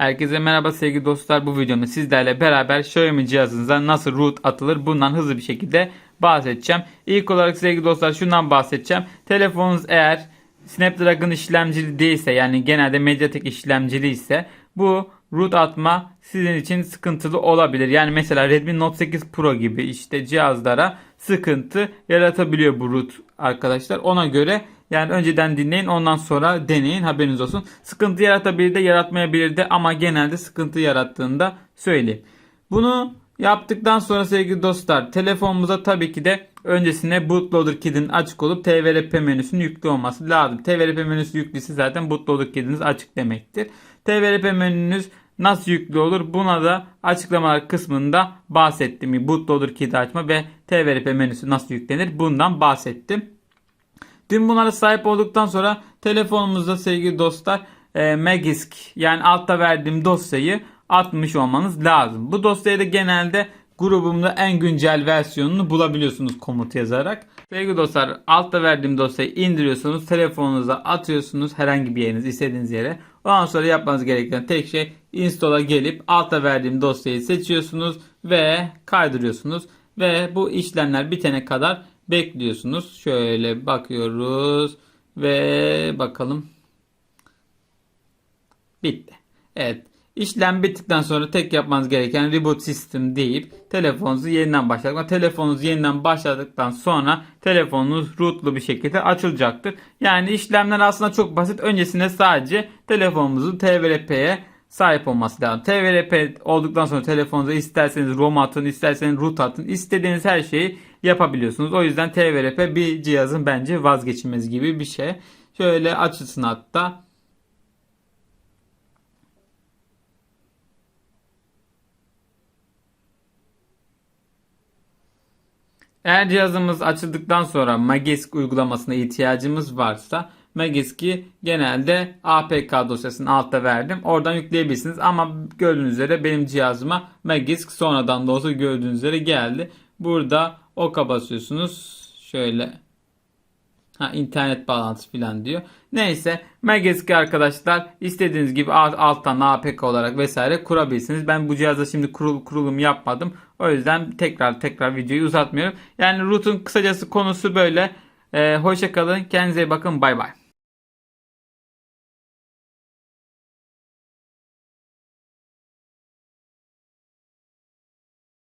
Herkese merhaba sevgili dostlar. Bu videomda sizlerle beraber Xiaomi cihazınıza nasıl root atılır bundan hızlı bir şekilde bahsedeceğim. İlk olarak sevgili dostlar şundan bahsedeceğim. Telefonunuz eğer Snapdragon işlemcili değilse yani genelde Mediatek işlemcili ise bu root atma sizin için sıkıntılı olabilir. Yani mesela Redmi Note 8 Pro gibi işte cihazlara sıkıntı yaratabiliyor bu root arkadaşlar. Ona göre yani önceden dinleyin ondan sonra deneyin haberiniz olsun. Sıkıntı yaratabilir de yaratmayabilir de ama genelde sıkıntı yarattığında söyleyeyim. Bunu yaptıktan sonra sevgili dostlar telefonumuza tabii ki de öncesine bootloader kid'in açık olup TVRP menüsünün yüklü olması lazım. TVRP menüsü yüklüyse zaten bootloader kid'iniz açık demektir. TVRP menünüz nasıl yüklü olur? Buna da açıklamalar kısmında bahsettim. Bootloader kid'i açma ve TVRP menüsü nasıl yüklenir? Bundan bahsettim. Tüm bunlara sahip olduktan sonra telefonumuzda sevgili dostlar e, Magisk yani altta verdiğim dosyayı atmış olmanız lazım. Bu dosyayı da genelde grubumda en güncel versiyonunu bulabiliyorsunuz komut yazarak. Sevgili dostlar altta verdiğim dosyayı indiriyorsunuz telefonunuza atıyorsunuz herhangi bir yeriniz istediğiniz yere. Ondan sonra yapmanız gereken tek şey install'a gelip altta verdiğim dosyayı seçiyorsunuz ve kaydırıyorsunuz. Ve bu işlemler bitene kadar bekliyorsunuz. Şöyle bakıyoruz ve bakalım. Bitti. Evet. İşlem bittikten sonra tek yapmanız gereken reboot system deyip telefonunuzu yeniden başlatmak. Telefonunuz yeniden başladıktan sonra telefonunuz rootlu bir şekilde açılacaktır. Yani işlemler aslında çok basit. Öncesinde sadece telefonumuzun TVRP'ye sahip olması lazım. TVRP olduktan sonra telefonunuza isterseniz ROM atın, isterseniz root atın, istediğiniz her şeyi yapabiliyorsunuz. O yüzden TVRP bir cihazın bence vazgeçilmez gibi bir şey. Şöyle açılsın hatta. Eğer cihazımız açıldıktan sonra Magisk uygulamasına ihtiyacımız varsa Magisk'i genelde APK dosyasını altta verdim. Oradan yükleyebilirsiniz ama gördüğünüz üzere benim cihazıma Magisk sonradan da olsa gördüğünüz üzere geldi. Burada oka basıyorsunuz. Şöyle Ha, internet bağlantısı falan diyor. Neyse Magisk arkadaşlar istediğiniz gibi alt, alttan APK olarak vesaire kurabilirsiniz. Ben bu cihazda şimdi kurul, kurulum yapmadım. O yüzden tekrar tekrar videoyu uzatmıyorum. Yani root'un kısacası konusu böyle. Ee, hoşça kalın. Kendinize bakın. Bay bay.